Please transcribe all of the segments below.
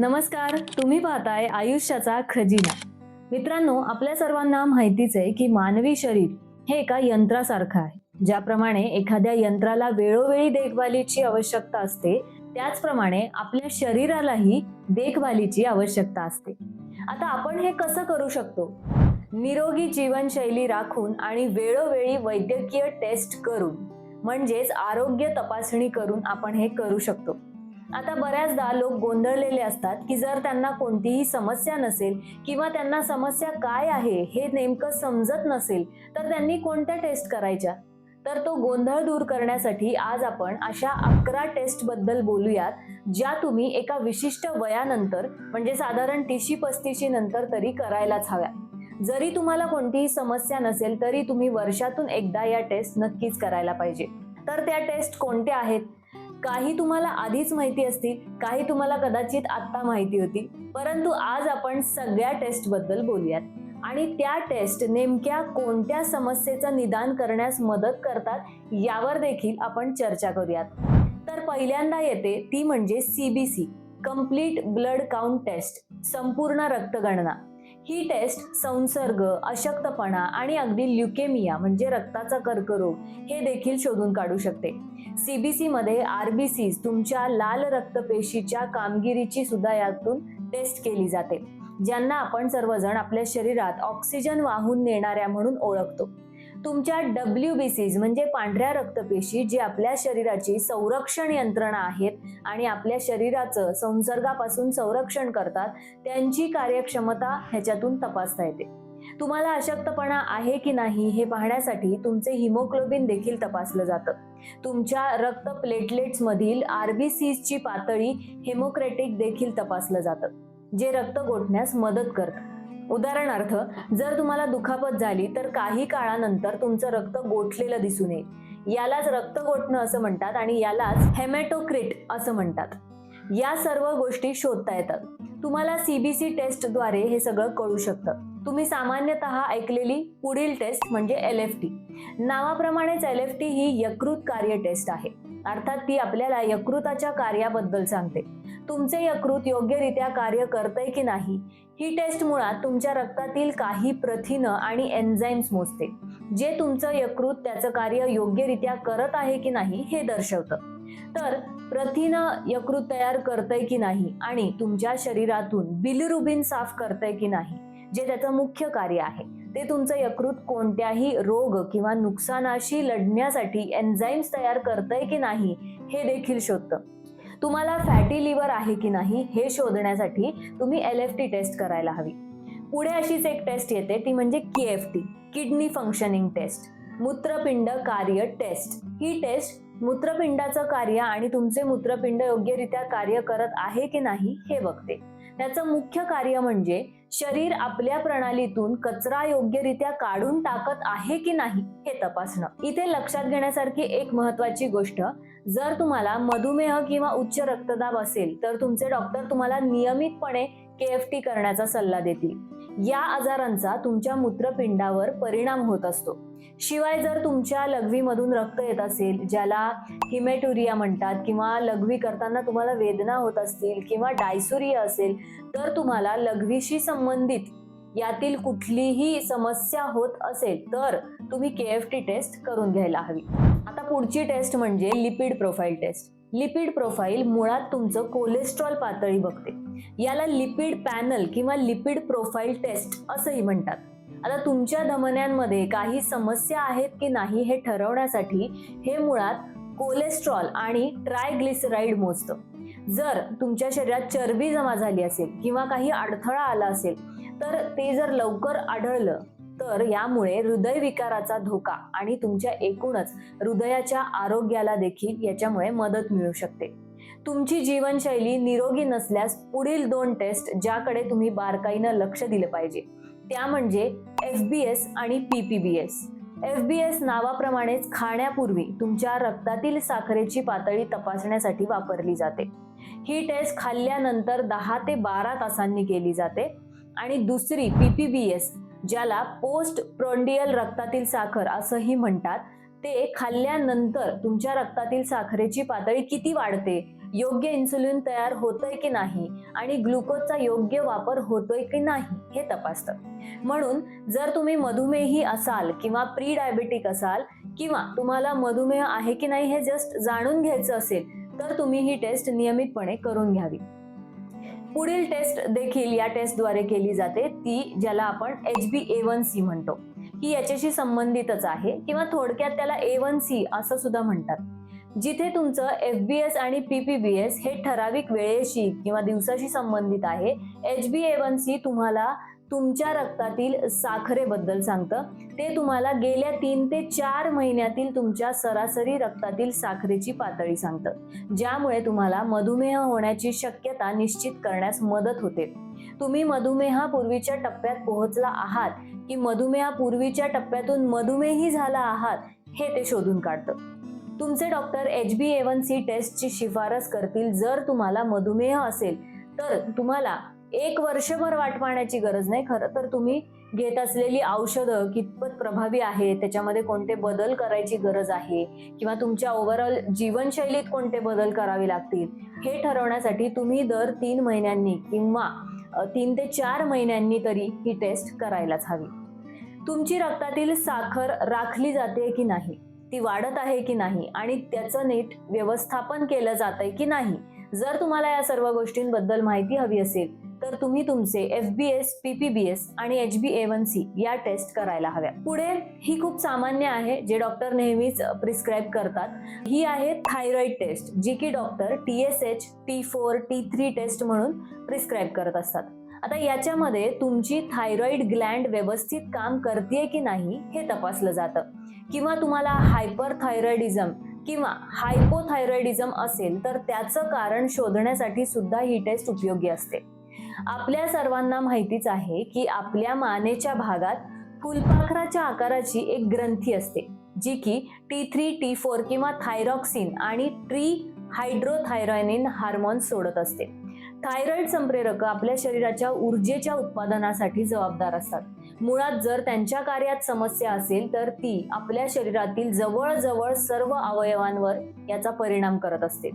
नमस्कार तुम्ही पाहताय आयुष्याचा खजिना. मित्रांनो आपल्या सर्वांना माहितीच आहे की मानवी शरीर हे एका यंत्रासारखं आहे. ज्याप्रमाणे एखाद्या यंत्राला वेळोवेळी देखभालीची आवश्यकता असते त्याचप्रमाणे आपल्या शरीरालाही देखभालीची आवश्यकता असते. आता आपण हे कसं करू शकतो? निरोगी जीवनशैली राखून आणि वेळोवेळी वैद्यकीय टेस्ट करून म्हणजेच आरोग्य तपासणी करून आपण हे करू शकतो. आता बऱ्याचदा लोक गोंधळलेले असतात की जर त्यांना कोणतीही समस्या नसेल किंवा त्यांना समस्या काय आहे हे नेमकं समजत नसेल तर त्यांनी कोणत्या टेस्ट करायच्या? तर तो गोंधळ दूर करण्यासाठी आज आपण अशा अकरा टेस्टबद्दल बोलूयात ज्या तुम्ही एका विशिष्ट वयानंतर म्हणजे साधारण तीसशी पस्तीशी नंतर तरी करायलाच हव्या जरी तुम्हाला कोणतीही समस्या नसेल तरी तुम्ही वर्षातून एकदा या टेस्ट नक्कीच करायला पाहिजे. तर त्या टेस्ट कोणत्या आहेत? काही तुम्हाला आधीच माहिती असतील काही तुम्हाला कदाचित आत्ता माहिती होती परंतु आज आपण सगळ्या टेस्टबद्दल बोलूयात. आणि त्या टेस्ट नेमक्या कोणत्या समस्येचं निदान करण्यास मदत करतात यावर देखील आपण चर्चा करूयात. तर पहिल्यांदा येते ती म्हणजे CBC complete blood count test संपूर्ण रक्तगणना. ही टेस्ट संसर्ग अशक्तपणा आणि अगदी ल्युकेमिया म्हणजे रक्ताचा कर्करोग हे देखील शोधून काढू शकते. सीबीसी मध्ये आरबीसी तुमच्या लाल रक्तपेशीच्या कामगिरीची सुद्धा यातून टेस्ट केली जाते ज्यांना आपण सर्वजण आपल्या शरीरात ऑक्सिजन वाहून नेणाऱ्या म्हणून ओळखतो. तुमच्या डब्ल्यू बी सीज म्हणजे पांढऱ्या रक्तपेशी जी आपल्या शरीराची संरक्षण यंत्रणा आहेत आणि आपल्या शरीराचं संसर्गापासून संरक्षण करतात त्यांची कार्यक्षमता ह्याच्यातून तपासता येते. तुम्हाला अशक्तपणा आहे की नाही हे पाहण्यासाठी तुमचे हिमोग्लोबिन देखील तपासलं जातं. तुमच्या रक्त प्लेटलेट्स मधील आरबीसीची पातळी हेमोक्रेटिक देखील तपासलं जातं जे रक्त गोठण्यास मदत करतं. उदाहरणार्थ जर तुम्हाला दुखापत झाली तर काही काळानंतर तुमचं रक्त गोठलेलं दिसून येईल यालाच रक्त गोठणं असं म्हणतात आणि यालाच हेमॅटोक्रिट असं म्हणतात. या सर्व गोष्टी शोधता येतात. तुम्हाला सीबीसी टेस्टद्वारे हे सगळं कळू शकतं. तुम्ही सामान्यतः ऐकलेली पुढील टेस्ट म्हणजे एल एफ टी नावाप्रमाणेच एल एफ टी ही यकृत कार्य टेस्ट आहे. अर्थात ती आपल्याला यकृताच्या कार्याबद्दल सांगते. तुमचे यकृत योग्यरित्या कार्य करतंय की नाही ही टेस्ट मुळात तुमच्या रक्तातील काही प्रथिनं आणि एन्झाईम्स मोजते. जे तुमचं यकृत त्याचं कार्य योग्यरित्या करत आहे की नाही हे दर्शवतं. तर प्रथिनं यकृत तयार करतंय की नाही? आणि तुमच्या शरीरातून बिलिरुबिन साफ करतंय की नाही? जे त्याचं मुख्य कार्य आहे. ते तुमचं यकृत कोणत्याही रोग किंवा नुकसानाशी लढण्यासाठी एन्झाईम्स तयार करतंय की नाही हे देखील शोधतं. तुम्हाला फॅटी लिव्हर आहे की नाही हे शोधण्यासाठी तुम्ही एल एफ टी टेस्ट करायला हवी. पुढे अशीच एक टेस्ट येते ती म्हणजे K F T kidney functioning test मूत्रपिंड कार्य टेस्ट ही टेस्ट मूत्रपिंडाचं कार्य आणि तुमचे मूत्रपिंड योग्यरित्या कार्य करत आहे की नाही हे बघते. त्याचं मुख्य कार्य म्हणजे शरीर आपल्या प्रणालीतून कचरा योग्यरित्या काढून टाकत आहे की नाही हे तपासणं. इथे लक्षात घेण्यासारखी एक महत्वाची गोष्ट जर तुम्हाला मधुमेह किंवा उच्च रक्तदाब असेल तर तुमचे डॉक्टर तुम्हाला नियमितपणे के एफ टी करण्याचा सल्ला देतील. या आजारांचा तुमच्या मूत्रपिंडावर परिणाम होत असतो. शिवाय जर तुमच्या लघवीमधून रक्त येत असेल ज्याला हिमेटुरिया म्हणतात किंवा लघवी करताना तुम्हाला वेदना होत असतील किंवा डायसुरिया असेल तर तुम्हाला लघवीशी संबंधित यातील कुठलीही समस्या होत असेल तर तुम्ही के एफ टी टेस्ट करून घ्यायला हवी. आता पुढची टेस्ट म्हणजे lipid profile test lipid profile मुळात तुमचं कोलेस्ट्रॉल पातळी बघते. याला लिपिड पॅनल किंवा लिपिड प्रोफाईल टेस्ट असंही म्हणतात. आता तुमच्या धमन्यांमध्ये काही समस्या आहेत की नाही हे ठरवण्यासाठी हे मुळात कोलेस्ट्रॉल आणि ट्रायग्लिसराईड मोजतं. जर तुमच्या शरीरात चरबी जमा झाली असेल किंवा काही अडथळा आला असेल तर ते जर लवकर आढळलं तर यामुळे हृदयविकाराचा धोका आणि तुमच्या एकूणच हृदयाच्या आरोग्याला देखील याच्यामुळे मदत मिळू शकते. तुमची जीवनशैली निरोगी नसल्यास पुढील दोन टेस्ट ज्याकडे तुम्ही बारकाईनं लक्ष दिलं पाहिजे त्या म्हणजे एफ बी एस आणि P P B S F B S नावाप्रमाणेच खाण्यापूर्वी तुमच्या रक्तातील साखरेची पातळी तपासण्यासाठी वापरली जाते. ही टेस्ट खाल्ल्यानंतर दहा ते बारा तासांनी केली जाते आणि दुसरी पी पी बी एस ज्याला पोस्ट प्रोंडियल रक्तातील साखर असंही म्हणतात ते खाल्ल्यानंतर तुमच्या रक्तातील साखरेची पातळी किती वाढते? योग्य इन्सुलिन तयार होतोय की नाही? आणि ग्लुकोजचा योग्य वापर होतोय की नाही हे तपासतं. म्हणून जर तुम्ही मधुमेही असाल किंवा प्री डायबेटिक असाल किंवा तुम्हाला मधुमेह आहे की नाही हे जस्ट जाणून घ्यायचं असेल तर तुम्ही ही टेस्ट नियमितपणे करून घ्यावी. पुढील टेस्ट देखील या टेस्टद्वारे केली जाते. ती ज्याला आपण H B A one C म्हणतो. ही याच्याशी संबंधितच आहे. किंवा थोडक्यात त्याला ए वन सी असं सुद्धा म्हणतात. जिथे तुमचं एफ बी एस आणि पी पी बी एस हे ठराविक वेळेशी किंवा दिवसाशी संबंधित आहे. H B A one C तुम्हाला तुमच्या रक्तातील साखरेबद्दल सांगतं. ते तुम्हाला गेल्या तीन ते चार महिन्यातील तुमच्या सरासरी रक्तातील साखरेची पातळी सांगतं. ज्यामुळे तुम्हाला मधुमेह होण्याची शक्यता निश्चित करण्यास मदत होते. तुम्ही मधुमेहापूर्वीच्या टप्प्यात पोहोचला आहात की मधुमेहापूर्वीच्या टप्प्यातून मधुमेही झाला आहात हे ते शोधून काढतं. तुमचे doctor H B A one C टेस्टची शिफारस करतील जर तुम्हाला मधुमेह असेल तर तुम्हाला एक वर्षभर वाट पाहण्याची गरज नाही. खरं तर तुम्ही घेत असलेली औषधं कितपत प्रभावी आहे त्याच्यामध्ये कोणते बदल करायची गरज आहे किंवा तुमच्या ओव्हरऑल जीवनशैलीत कोणते बदल करावे लागतील हे ठरवण्यासाठी तुम्ही दर तीन महिन्यांनी किंवा तीन ते चार महिन्यांनी तरी ही टेस्ट करायलाच हवी. तुमची रक्तातील साखर राखली जाते की नाही ती वाढत आहे की नाही आणि त्याचं नीट व्यवस्थापन केलं जात आहे की नाही जर तुम्हाला या सर्व गोष्टींबद्दल माहिती हवी असेल तर तुम्ही तुमचे एफ बी एस पीपीबीएस आणि H B A one C या टेस्ट करायला हव्या. पुढे ही खूप सामान्य आहे जे डॉक्टर नेहमीच प्रिस्क्राईब करतात. ही आहे थायरॉइड टेस्ट जी की doctor T S H T four T three test म्हणून प्रिस्क्राईब करत असतात. आता याच्यामध्ये तुमची थायरॉइड ग्लँड व्यवस्थित काम करते की नाही हे तपासलं जातं. किंवा तुम्हाला हायपर थायरॉइडिझम किंवा हायपोथायरॉइडिझम असेल तर त्याचं कारण शोधण्यासाठी सुद्धा ही टेस्ट उपयोगी असते. आपल्या सर्वांना माहितीच आहे की आपल्या मानेच्या भागात फुलपाखराच्या आकाराची एक ग्रंथी असते जी की टी थ्री टी फोर किंवा थायरॉक्सिन आणि ट्री हायड्रोथायरॉनिन हार्मोन सोडत असते. थायरॉइड संप्रेरक आपल्या शरीराच्या ऊर्जेच्या उत्पादनासाठी जबाबदार असतात. मुळात जर त्यांच्या कार्यात समस्या असेल तर ती आपल्या शरीरातील जवळजवळ सर्व अवयवांवर याचा परिणाम करत असते.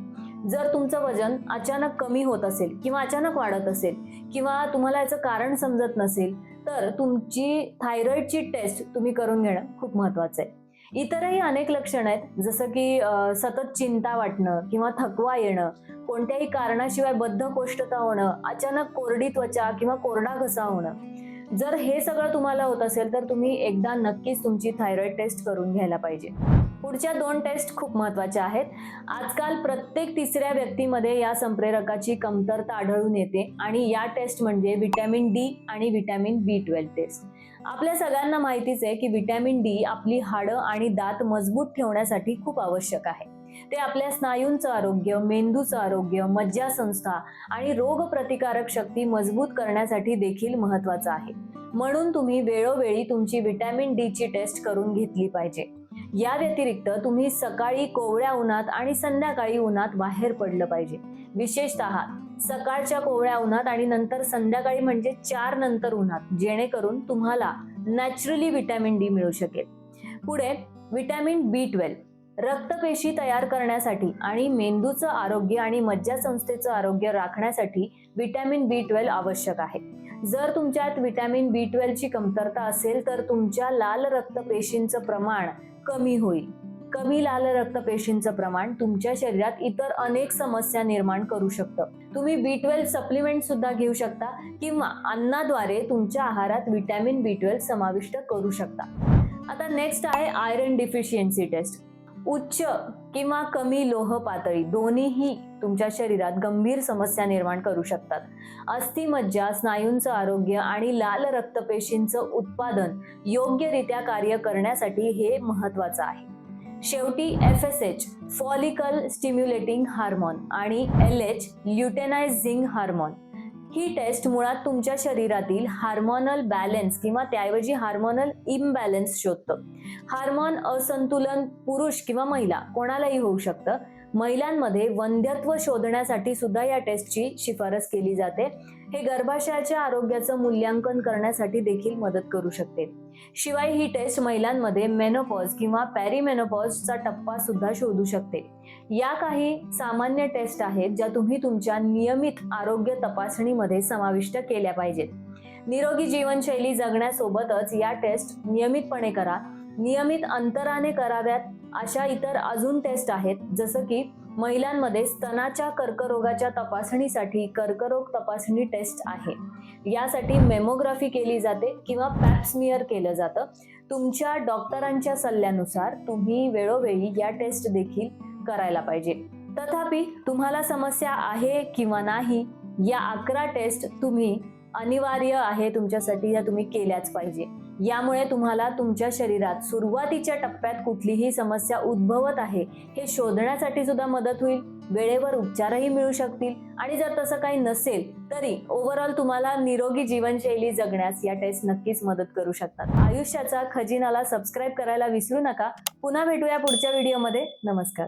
जर तुमचं वजन अचानक कमी होत असेल किंवा अचानक वाढत असेल किंवा तुम्हाला याचं कारण समजत नसेल तर तुमची थायरॉईडची टेस्ट तुम्ही करून घेणं खूप महत्वाचं आहे. इतरही अनेक लक्षणं आहेत जसं की सतत चिंता वाटणं किंवा थकवा येणं कोणत्याही कारणाशिवाय बद्धकोष्ठता होणं अचानक कोरडी त्वचा किंवा कोरडा घसा होणं. जर हे सगळं तुम्हाला होत असेल तर तुम्ही एकदा नक्कीच तुमची थायरॉईड टेस्ट करून घ्यायला पाहिजे. पुढच्या दोन टेस्ट खूप महत्त्वाच्या आहेत. आजकाल प्रत्येक तिसऱ्या व्यक्तीमध्ये या संप्रेरकाची कमतरता आढळून येते आणि या टेस्ट म्हणजे व्हिटॅमिन डी आणि व्हिटॅमिन बी ट्वेल्व टेस्ट. आपल्या सगळ्यांना माहितीच आहे की व्हिटॅमिन डी आपली हाडं आणि दात मजबूत ठेवण्यासाठी खूप आवश्यक आहे. ते आपल्या स्नायूंचं आरोग्य मेंदूचं आरोग्य मज्जासंस्था आणि रोगप्रतिकारक शक्ती मजबूत करण्यासाठी देखील महत्वाचं आहे. म्हणून तुम्ही वेळोवेळी तुमची व्हिटॅमिन डी ची टेस्ट करून घेतली पाहिजे. या व्यतिरिक्त तुम्ही सकाळी कोवळ्या उन्हात आणि संध्याकाळी उन्हात बाहेर पडलं पाहिजे. विशेषतः सकाळच्या कोवळ्या उन्हात आणि नंतर संध्याकाळी म्हणजे चार नंतर उन्हात जेणेकरून तुम्हाला नॅचरली विटॅमिन डी मिळू शकेल. पुढे विटॅमिन बी ट्वेल्व रक्तपेशी तयार करण्यासाठी आणि मेंदूचं आरोग्य आणि मज्जासंस्थेचं आरोग्य राखण्यासाठी विटॅमिन बी ट्वेल्व आवश्यक आहे. जर तुमच्यात विटॅमिन बी ट्वेल्वची कमतरता असेल तर तुमच्या लाल रक्तपेशींचं प्रमाण कमी होईल. कमी लाल रक्त पेशींचं प्रमाण तुमच्या शरीरात इतर अनेक समस्या निर्माण करू शकतं. तुम्ही बी ट्वेल्व सप्लिमेंट सुद्धा घेऊ शकता किंवा अन्नाद्वारे तुमच्या आहारात विटॅमिन बी ट्वेल्व समाविष्ट करू शकता. आता नेक्स्ट आहे आयरन डिफिशियन्सी टेस्ट उच्च किंवा कमी लोह पातळी दोन्हीही तुमच्या शरीरात गंभीर समस्या निर्माण करू शकतात. अस्थिमज्जा स्नायूंचं आरोग्य आणि लाल रक्तपेशींचं उत्पादन योग्यरित्या कार्य करण्यासाठी हे महत्वाचं आहे. शेवटी F S H follicle stimulating hormone आणि एल एच ल्युटेनायझिंग हार्मोन ही टेस्ट मुळात तुमच्या शरीरातील हार्मोनल बॅलन्स किंवा त्याऐवजी हार्मोनल इम्बॅलन्स शोधतं. हार्मोन असंतुलन पुरुष किंवा महिला कोणालाही होऊ शकतं. महिलांमध्ये वंध्यत्व शोधण्यासाठी सुद्धा या टेस्टची शिफारस केली जाते. हे गर्भाशयाच्या आरोग्याचं मूल्यांकन करण्यासाठी देखील मदत करू शकते. शिवाय ही टेस्ट महिलांमध्ये मेनोपॉज किंवा पॅरिमेनोपॉजचा टप्पा सुद्धा शोधू शकते. या काही सामान्य टेस्ट आहेत ज्या तुम्ही तुमच्या नियमित आरोग्य तपासणीमध्ये समाविष्ट केल्या पाहिजेत. निरोगी जीवनशैली जगण्यासोबतच या टेस्ट नियमितपणे करा. नियमित अंतराने कराव्यात अशा इतर अजून टेस्ट आहेत जसं की महिलांमध्ये स्तनाच्या कर्करोगाच्या तपासणीसाठी कर्करोग तपासणी टेस्ट आहे. यासाठी मेमोग्राफी केली जाते किंवा पॅप्समियर केलं जातं. तुमच्या डॉक्टरांच्या सल्ल्यानुसार तुम्ही वेळोवेळी या टेस्ट देखील करायला पाहिजे. तथापि तुम्हाला समस्या आहे किंवा नाही या अकरा टेस्ट तुम्ही अनिवार्य आहे तुमच्यासाठी या तुम्ही केल्याच पाहिजे. यामुळे तुम्हाला तुमच्या शरीरात सुरुवातीच्या टप्प्यात कुठलीही समस्या उद्भवत आहे हे शोधण्यासाठी सुद्धा मदत होईल. वेळेवर उपचारही मिळू शकतील. आणि जर तसं काही नसेल तरी ओव्हरऑल तुम्हाला निरोगी जीवनशैली जगण्यास या टेस्ट नक्कीच मदत करू शकतात. आयुष्याचा खजिनाला सबस्क्राईब करायला विसरू नका. पुन्हा भेटूया पुढच्या व्हिडिओमध्ये नमस्कार.